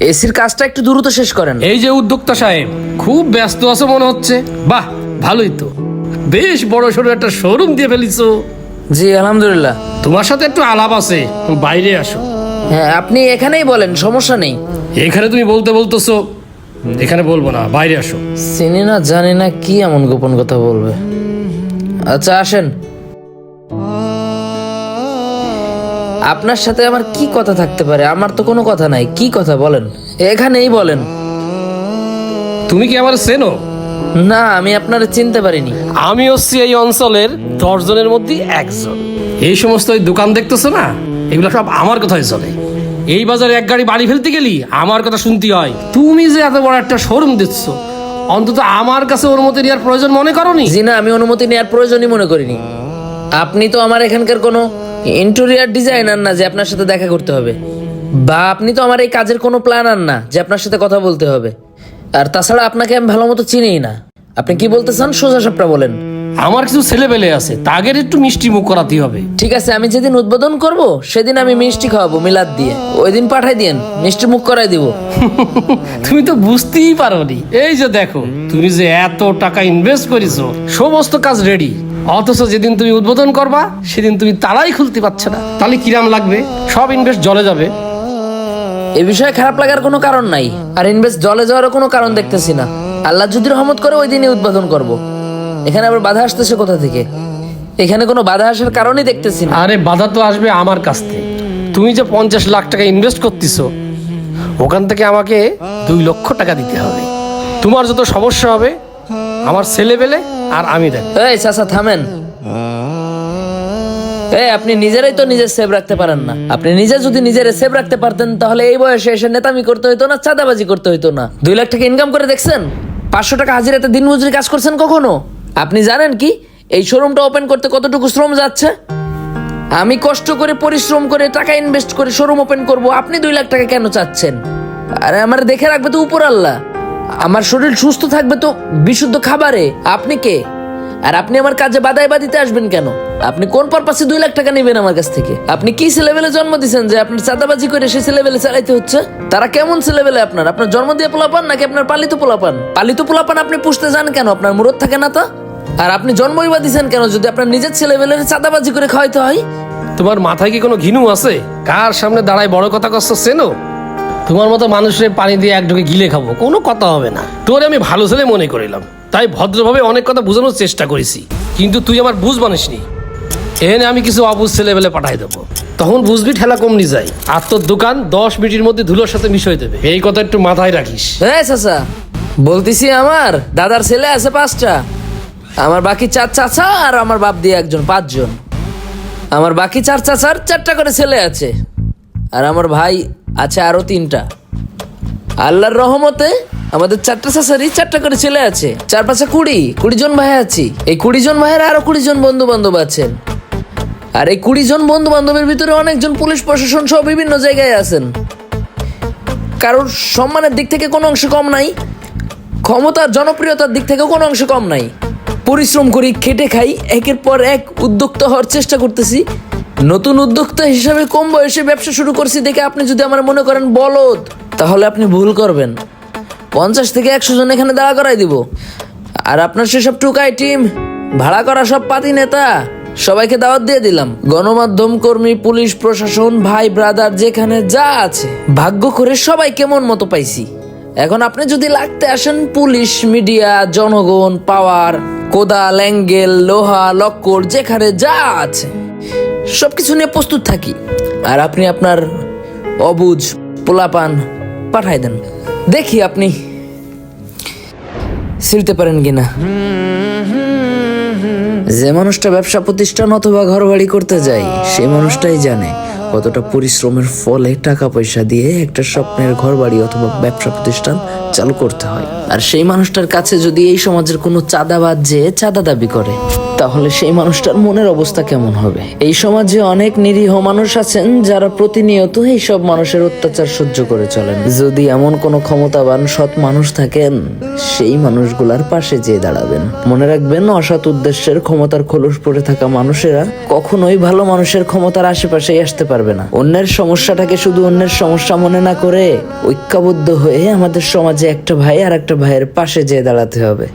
এসির কাজটা একটু দ্রুত শেষ করেন। এই যে উদ্যোক্তা সাহেব খুব ব্যস্ত আছো মনে হচ্ছে। বাহ ভালোই তো। বেশ বড় সড়ো একটা শোরুম দিয়ে ফেলিছো। জি আলহামদুলিল্লাহ। তোমার সাথে একটু আলাপ আছে বাইরে আসো। হ্যাঁ আপনি এখানেই বলেন সমস্যা নেই। এখানে তুমি বলতে বলতেছো এখানে বলব না বাইরে আসো। চিনি না জানি না কি এমন গোপন কথা বলবে। আচ্ছা আসেন। আপনার সাথে আমার কি কথা থাকতে পারে? আমার তো কোনো কথা নাই। কি কথা বলেন? এখানেই বলেন। তুমি কি আমার চেনো? না আমি আপনার চিনতে পারিনি। আমি হচ্ছি এই অঞ্চলের দশজনের মধ্যে একজন। এই সমস্ত ওই দোকান দেখতেছো না? এগুলো সব আমার কথাই চলে। এই বাজারে এক গাড়ি বাড়ি ফেলতে গেলি আমার কথা শুনতে হয়। তুমি যে এত বড় একটা শোরুম দিচ্ছ অন্তত আমার কাছে অনুমতি নেওয়ার প্রয়োজন মনে করনি? জি না আমি অনুমতি নেওয়ার প্রয়োজনই মনে করিনি। আপনি তো আমার এখানকার কোনো ইন্টেরিয়ার ডিজাইনার না যে আপনার সাথে দেখা করতে হবে। বা আপনি তো আমার এই কাজের কোনো প্ল্যানার না যে আপনার সাথে কথা বলতে হবে। আর তাছাড়া আপনাকে আমি ভালো মতো চিনিই না। আপনি কি বলতে চান সোজা সাপটা বলেন। আমার কিছু ছেলেবেলে আছে তাদের একটু মিষ্টি মুখ করাতে হবে। ঠিক আছে আমি যেদিন উদ্বোধন করব সেদিন আমি মিষ্টি খাওয়াবো মিলাদ দিয়ে। ওই দিন পাঠাই দিন মিষ্টি মুখ করাই দিব। তুমি তো বুঝতেই পারোনি। এই যে দেখো তুমি যে এত টাকা ইনভেস্ট করেছ সমস্ত কাজ রেডি অথচ যেদিন তুমি উদ্বোধন করবা সেদিন তুমি তালাই খুলতে পারছ না। তাহলে কিরাম লাগবে? সব ইনভেস্ট জলে যাবে। এ বিষয়ে খারাপ লাগার কোনো কারণ নাই। আর ইনভেস্ট জলে যাওয়ারও কোনো কারণ দেখতেছি না। আল্লাহ যদি রহমত করে ওই দিনই উদ্বোধন করব। এখানে আবার বাধা আসতেছে কোথা থেকে? এখানে কোনো বাধা আসার কারণই দেখতেছি না। আরে বাধা তো আসবে আমার কাছ থেকে। তুমি যে পঞ্চাশ লাখ টাকা ইনভেস্ট করতেছো ওখান থেকে আমাকে দুই লক্ষ টাকা দিতে হবে। তোমার যত সমস্যা হবে আমার ছেলে পেলে আর আমি এই চাচা, থামেন। এই, আপনি নিজেরাই তো নিজের সেভ রাখতে পারেন না। আপনি নিজে যদি নিজের সেভ রাখতে পারতেন, তাহলে এই বয়সে এসে নেতামি করতে হইতো না, চাঁদাবাজি করতে হইতো না। দুই লাখ টাকা ইনকাম করে দেখছেন? পাঁচশো টাকা হাজিরাতে দিন মজুরি কাজ করছেন কখনো? আপনি জানেন কি? এই শোরুমটা ওপেন করতে কতটুকু শ্রম যাচ্ছে? আমি কষ্ট করে, পরিশ্রম করে, টাকা ইনভেস্ট করে শোরুম ওপেন করব। আপনি দুই লাখ টাকা কেন চাচ্ছেন? আরে, আমার দেখে রাখবে তো উপর আল্লাহ। আমার শরীর সুস্থ থাকবে তো বিশুদ্ধ খাবারে? আপনি কে? আর আপনি আমার কাজে বাধাই বাদিতে আসবেন কেন? আপনি কোন পারপাসে দুই লাখ টাকা নেবেন আমার কাছ থেকে? আপনি কি ছেলেবেলে জন্ম দিয়েছেন যে আপনার চাঁদাবাজি করে সে ছেলেবেলে চালাইতে হচ্ছে? তারা কেমন ছেলেবেলে আপনার? আপনার জন্ম দিয়ে পোলাপান নাকি আপনার পালিত পোলাপান? পালিত পোলাপান আপনি পুষতে যান কেন? আপনার মুরত থাকে না তা? আর আপনি জন্মই বা দিছেন কেন যদি আপনার নিজের ছেলেবেলের চাঁদাবাজি করে খাওয়াইতে হয়? তোমার মাথায় কি কোনো ঘিনু আছে? কার সামনে দাঁড়ায় বড় কথা কষ্ট চেনো? তোমার মতো মানুষের পানি দিয়ে এক ঢুকে গিলে খাব কোনো কথা হবে না। তোরে আমি ভালো ছেলে মনে করিলাম তাই ভদ্রভাবে অনেক কথা বোঝানোর চেষ্টা করেছি কিন্তু তুই আমার বুঝ মানিসনি এনে আমি কিছু অবুঝ ছেলে বেলে পাঠাই দেবো। তখন বুঝবি ঠেলা কমনি যায় আর তোর দোকান দশ মিনিটের মধ্যে ধুলোর সাথে মিশিয়ে দেবে। এই কথা একটু মাথায় রাখিস। হ্যাঁ চাচা বলতেছি আমার দাদার ছেলে আছে পাঁচটা। আমার বাকি চার চাচা আর আমার বাপ দিয়ে একজন পাঁচজন। আমার বাকি চার চাচার চারটা করে ছেলে আছে। আর আমার ভাই আছে আরও তিনটা। আল্লাহর রহমতে আমাদের চারটা চাচারই চারটা করে ছেলে আছে, চার পাঁচে কুড়ি কুড়ি জন ভাই আছি। এই কুড়ি জন ভাইয়ের আরও কুড়ি জন বন্ধু বান্ধব আছেন। আর এই কুড়ি জন বন্ধু বান্ধবের ভিতরে অনেকজন পুলিশ, প্রশাসন সহ বিভিন্ন জায়গায় আছেন। কারোর সম্মানের দিক থেকে কোনো অংশ কম নাই, ক্ষমতার জনপ্রিয়তার দিক থেকে কোনো অংশ কম নাই। পরিশ্রম করি, খেটে খাই, একের পর এক উদ্যোক্তা হওয়ার চেষ্টা করতেছি। নতুন উদ্যোক্তা হিসাবে কম বয়সে ব্যবসা শুরু করছি দেখে আপনি যদি আমার মনে করেন বলদ, তাহলে আপনি ভুল করবেন। পঞ্চাশ থেকে একশো জন এখানে দাঁড়া করাই দিব। আর আপনার সেসব টুকাই টিম, ভাড়া করা সব পাতি নেতা, সবাইকে দাওয়াত দিয়ে দিলাম। গণমাধ্যম কর্মী, পুলিশ, প্রশাসন, ভাই, ব্রাদার, যেখানে যা আছে, ভাগ্য করে সবাই কেমন মতো পাইছি। এখন আপনি যদি লাগতে আসেন, পুলিশ, মিডিয়া, জনগণ, পাওয়ার কোদাল অ্যাঙ্গেল লোহা, লক্কর, যেখানে যা আছে। সবকিছু নিয়ে প্রস্তুত থাকি। আর আপনি আপনার অবুজ পোলাপান পাঠাই দেন। দেখি আপনি ছিলতে পারেন কিনা। যে মানুষটা ব্যবসা প্রতিষ্ঠান অথবা ঘর বাড়ি করতে যায় সেই মানুষটাই জানে কতটা পরিশ্রমের ফলে টাকা পয়সা দিয়ে একটা স্বপ্নের ঘর বাড়ি অথবা ব্যবসা প্রতিষ্ঠান চালু করতে হয়। আর সেই মানুষটার কাছে যদি এই সমাজের কোনো চাঁদাবাজ যে চাঁদা দাবি করে তাহলে সেই মানুষটার মনের অবস্থা কেমন হবে? এই সমাজে অনেক নিরীহ মানুষ আছেন যারা প্রতিনিয়ত এই সব মানুষের অত্যাচার সহ্য করে চলেন। যদি এমন কোনো ক্ষমতাবান, সৎ মানুষ থাকেন, সেই মানুষগুলার পাশে যেয়ে দাঁড়াবেন। মনে রাখবেন, অসৎ উদ্দেশ্যের ক্ষমতার খোলস পড়ে থাকা মানুষেরা কখনোই ভালো মানুষের ক্ষমতার আশেপাশেই আসতে পারবে না। অন্যের সমস্যাটাকে শুধু অন্যের সমস্যা মনে না করে ঐক্যবদ্ধ হয়ে আমাদের সমাজে একটা ভাই আর একটা ভাইয়ের পাশে যেয়ে দাঁড়াতে হবে।